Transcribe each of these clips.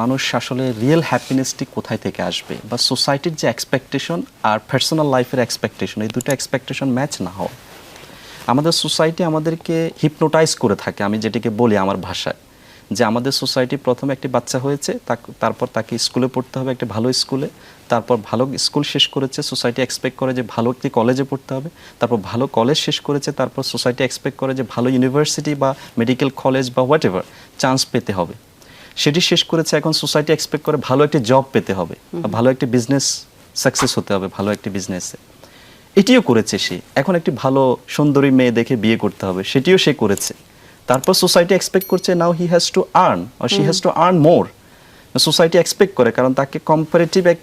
মানুষ আসলে রিয়েল হ্যাপিনেসটি কোথায় থেকে আসবে? বা সোসাইটির যে এক্সপেকটেশন আর পার্সোনাল লাইফের এক্সপেকটেশন এই দুটো এক্সপেকটেশন ম্যাচ না হওয়া। আমাদের সোসাইটি আমাদেরকে হিপনোটাইজ করে থাকে, আমি যেটিকে বলি আমার ভাষায়। যে আমাদের সোসাইটি প্রথমে একটি বাচ্চা হয়েছে তারপর তাকে স্কুলে পড়তে হবে, একটা ভালো স্কুলে তারপর ভালো স্কুল শেষ করেছে সোসাইটি এক্সপেক্ট করে যে ভালো একটি কলেজে পড়তে হবে। তারপর ভালো কলেজ শেষ করেছে, তারপর সোসাইটি এক্সপেক্ট করে যে ভালো ইউনিভার্সিটি বা মেডিকেল কলেজ বা হোয়াট চান্স পেতে হবে। সেটি শেষ করেছে এখন সোসাইটি এক্সপেক্ট করে ভালো একটি জব পেতে হবে ভালো একটি বিজনেস সাকসেস হতে হবে ভালো একটি বিজনেসে। এটিও করেছে সে। এখন একটি ভালো সুন্দরী মেয়ে দেখে বিয়ে করতে হবে সেটিও সে করেছে। তারপর সোসাইটি এক্সপেক্ট করছে now he has to earn or she has to earn more. Society expect করে কারণ তাকে কম্পারেটিভ এক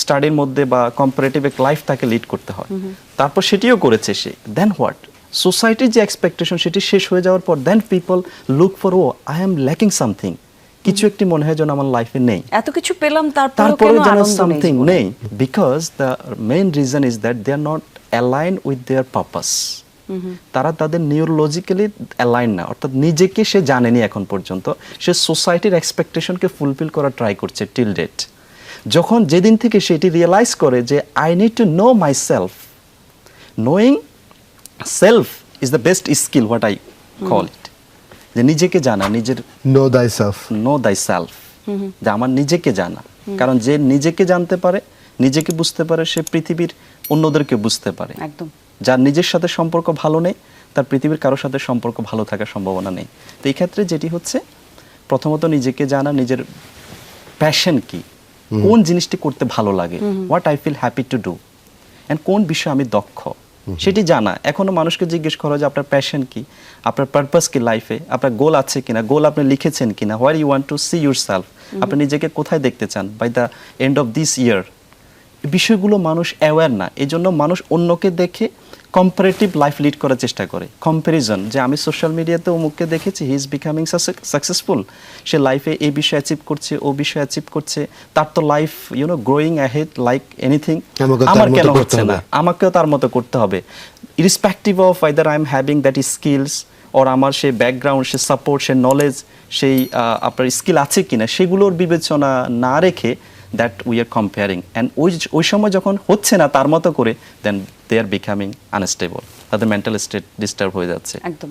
স্টাডির মধ্যে বা কম্পারেটিভ এক লাইফ তাকে লিড করতে হয়। তারপর সেটিও করেছে সে। দেন হোয়াট সোসাইটির যে এক্সপেকটেশন সেটি শেষ হয়ে যাওয়ার পর then people look for oh I am lacking something কিছু একটি মনে হয় যেন আমার লাইফে নেই। এত কিছু পেলাম তারপরে যেন সামথিং নেই because the main reason is that they are not align with their purpose তারা তাদের নিউরোলজিক্যালি অ্যালাইন না অর্থাৎ নিজেকে সে জানেনি এখন পর্যন্ত সে সোসাইটির এক্সপেকটেশনকে ফুলফিল করার ট্রাই করছে টিল ডেট যখন যেদিন থেকে সেটি রিয়েলাইজ করে যে I need to know myself knowing self is the best skill what I call it যে নিজেকে জানা নিজের know thyself. Know thyself যে আমার নিজেকে জানা। কারণ যে নিজেকে জানতে পারে নিজেকে বুঝতে পারে সে পৃথিবীর অন্যদেরকে বুঝতে পারে। একদম। যার নিজের সাথে সম্পর্ক ভালো নেই তার পৃথিবীর কারোর সাথে সম্পর্ক ভালো থাকার সম্ভাবনা নেই। তো এই ক্ষেত্রে যেটি হচ্ছে প্রথমত নিজেকে জানা নিজের প্যাশন কি? কোন জিনিসটি করতে ভালো লাগে? What I feel happy to do and কোন বিষয়ে আমি দক্ষ? সেটি জানা। এখনও মানুষকে জিজ্ঞেস করা যে আপনার প্যাশন কি? আপনার পারপাস কি লাইফে আপনার গোল আছে কিনা? গোল আপনি লিখেছেন কিনা? Where you want to see yourself আপনি নিজেকে কোথায় দেখতে চান? By the end of this year বিষয়গুলো মানুষ অ্যাওয়ার না। এই জন্য মানুষ অন্যকে দেখে কম্পারেটিভ লাইফ লিড করার চেষ্টা করে। কম্প্যারিজন যে আমি সোশ্যাল মিডিয়াতে অমুককে দেখেছি হি ইজ বিকামিং সাকসেসফুল সে লাইফে এই বিষয়ে অ্যাচিভ করছে ও বিষয়ে অ্যাচিভ করছে তার তো life you know growing ahead like anything আমার কেন হচ্ছে না? আমাকেও তার মতো করতে হবে। Irrespective of either I am having that skills or আমার সেই ব্যাকগ্রাউন্ড সে সাপোর্ট সে নলেজ সেই আপনার স্কিল আছে কিনা সেগুলোর বিবেচনা না রেখে that we are comparing and ওই ওই সময় যখন হচ্ছে না তার মতো করে then they are becoming unstable তাদের মেন্টাল স্টেট ডিস্টার্ব হয়ে যাচ্ছে। একদম।